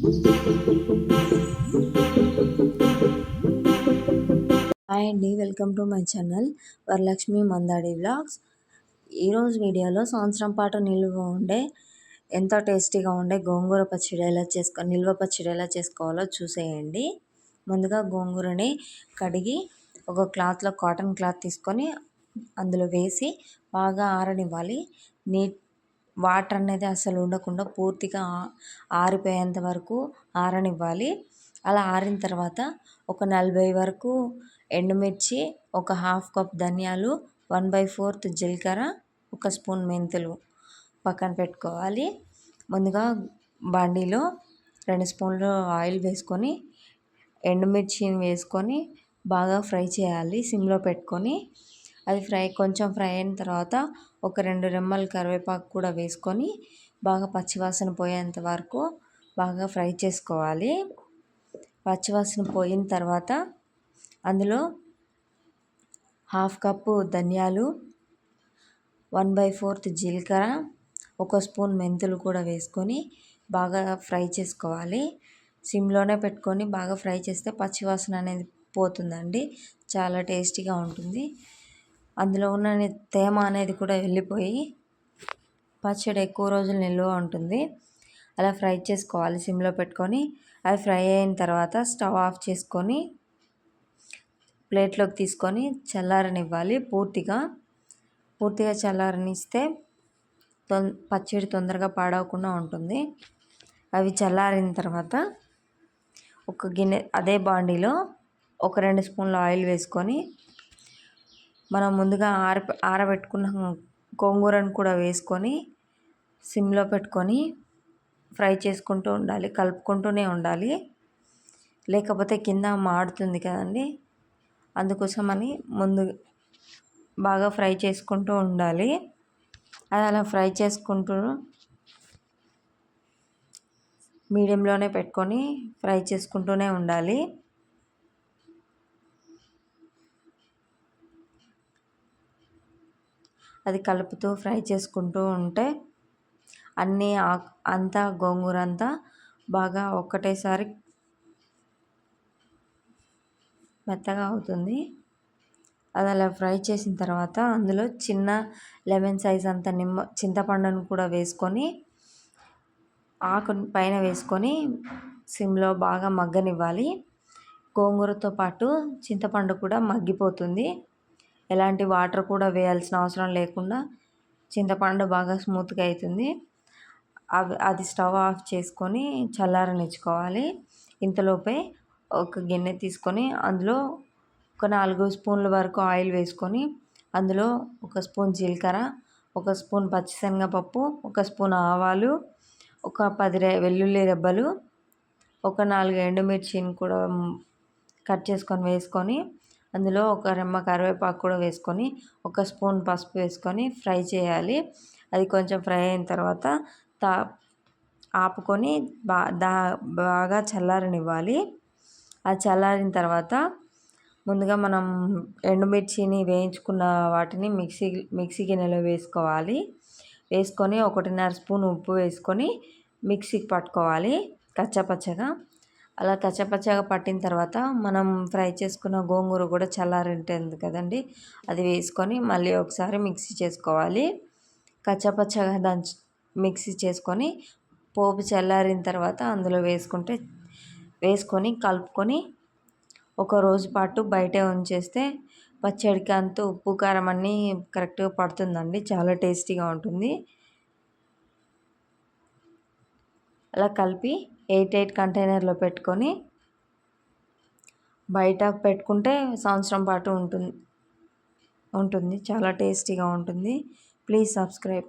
Hi అండి welcome to my channel Varalakshmi Mandadi vlogs. ఈరోజు వీడియోలో సంవత్సరం పాటు నిల్వ ఉండే ఎంత టేస్టీగా ఉండే గోంగూర పచ్చడి ఎలా చేసుకో నిల్వ పచ్చడి ఎలా చేసుకోవాలో చూసేయండి. ముందుగా గోంగూరని కడిగి ఒక క్లాత్లో కాటన్ క్లాత్ తీసుకొని అందులో వేసి బాగా ఆరనివ్వాలి. నీట్ వాటర్ అనేది అసలు ఉండకుండా పూర్తిగా ఆరిపోయేంత వరకు ఆరనివ్వాలి. అలా ఆరిన తర్వాత ఒక నలభై వరకు ఎండుమిర్చి ఒక హాఫ్ కప్ ధనియాలు వన్ బై ఫోర్త్ జీలకర్ర ఒక స్పూన్ మెంతులు పక్కన పెట్టుకోవాలి. ముందుగా బండిలో రెండు స్పూన్లు ఆయిల్ వేసుకొని ఎండుమిర్చిని వేసుకొని బాగా ఫ్రై చేయాలి. సిమ్లో పెట్టుకొని అది ఫ్రై కొంచెం ఫ్రై అయిన తర్వాత ఒక రెండు రెమ్మలు కరివేపాకు కూడా వేసుకొని బాగా పచ్చివాసన పోయేంత వరకు బాగా ఫ్రై చేసుకోవాలి. పచ్చివాసన పోయిన తర్వాత అందులో హాఫ్ కప్పు ధనియాలు వన్ బై ఫోర్త్ జీలకర్ర ఒక స్పూన్ మెంతులు కూడా వేసుకొని బాగా ఫ్రై చేసుకోవాలి. సిమ్లోనే పెట్టుకొని బాగా ఫ్రై చేస్తే పచ్చివాసన అనేది పోతుందండి. చాలా టేస్టీగా ఉంటుంది. అందులో ఉన్న తేమ అనేది కూడా వెళ్ళిపోయి పచ్చడి ఎక్కువ రోజులు నిల్వ ఉంటుంది. అలా ఫ్రై చేసుకోవాలి సిమ్లో పెట్టుకొని. అవి ఫ్రై అయిన తర్వాత స్టవ్ ఆఫ్ చేసుకొని ప్లేట్లోకి తీసుకొని చల్లారనివ్వాలి పూర్తిగా. పూర్తిగా చల్లారనిస్తే తొం పచ్చడి తొందరగా పాడవకుండా ఉంటుంది. అవి చల్లారిన తర్వాత ఒక గిన్నె అదే బాండీలో ఒక రెండు స్పూన్ల ఆయిల్ వేసుకొని మనం ముందుగా ఆర ఆరబెట్టుకున్న గోంగూరను కూడా వేసుకొని సిమ్లో పెట్టుకొని ఫ్రై చేసుకుంటూ ఉండాలి కలుపుకుంటూనే ఉండాలి. లేకపోతే కింద మాడుతుంది కదండి. అందుకోసమని ముందు బాగా ఫ్రై చేసుకుంటూ ఉండాలి. అది అలా ఫ్రై చేసుకుంటూ మీడియంలోనే పెట్టుకొని ఫ్రై చేసుకుంటూనే ఉండాలి. అది కలుపుతూ ఫ్రై చేసుకుంటూ ఉంటే అన్నీ అంతా గోంగూర అంతా బాగా ఒక్కటేసారి మెత్తగా అవుతుంది. అది అలా ఫ్రై చేసిన తర్వాత అందులో చిన్న లెమన్ సైజ్ అంత నిమ్మ చింతపండును కూడా వేసుకొని ఆకు పైన వేసుకొని సిమ్లో బాగా మగ్గనివ్వాలి. గోంగూరతో పాటు చింతపండు కూడా మగ్గిపోతుంది. ఎలాంటి వాటర్ కూడా వేయాల్సిన అవసరం లేకుండా చింతపండు బాగా స్మూత్గా అవుతుంది. అవి అది స్టవ్ ఆఫ్ చేసుకొని చల్లారనిచ్చుకోవాలి. ఇంతలోపే ఒక గిన్నె తీసుకొని అందులో ఒక నాలుగు స్పూన్ల వరకు ఆయిల్ వేసుకొని అందులో ఒక స్పూన్ జీలకర్ర ఒక స్పూన్ పచ్చిశనగపప్పు ఒక స్పూన్ ఆవాలు ఒక పది రె వెల్లుల్లి రెబ్బలు ఒక నాలుగు ఎండుమిర్చిని కూడా కట్ చేసుకొని వేసుకొని అందులో ఒక రెమ్మ కరివేపాకు కూడా వేసుకొని ఒక స్పూన్ పసుపు వేసుకొని ఫ్రై చేయాలి. అది కొంచెం ఫ్రై అయిన తర్వాత తా ఆపుకొని బా దా బాగా చల్లారనివ్వాలి. అది చల్లారిన తర్వాత ముందుగా మనం ఎండుమిర్చిని వేయించుకున్న వాటిని మిక్సీ మిక్సీ గిన్నెలో వేసుకోవాలి. వేసుకొని ఒకటిన్నర స్పూన్ ఉప్పు వేసుకొని మిక్సీకి పట్టుకోవాలి. కచ్చపచ్చగా అలా కచ్చపచ్చగా పట్టిన తర్వాత మనం ఫ్రై చేసుకున్న గోంగూర కూడా చల్లారింటుంది కదండి. అది వేసుకొని మళ్ళీ ఒకసారి మిక్సీ చేసుకోవాలి. కచ్చపచ్చగా దంచు మిక్సీ చేసుకొని పోపు చల్లారిన తర్వాత అందులో వేసుకుంటే వేసుకొని కలుపుకొని ఒక రోజు పాటు బయటే ఉంచేస్తే పచ్చడికి అంత ఉప్పు కారం అన్నీ కరెక్ట్గా పడుతుందండి. చాలా టేస్టీగా ఉంటుంది. అలా కలిపి ఎయిట్ ఎయిట్ కంటైనర్లో పెట్టుకొని బయట పెట్టుకుంటే సంవత్సరం పాటు ఉంటుంది ఉంటుంది. చాలా టేస్టీగా ఉంటుంది. Please subscribe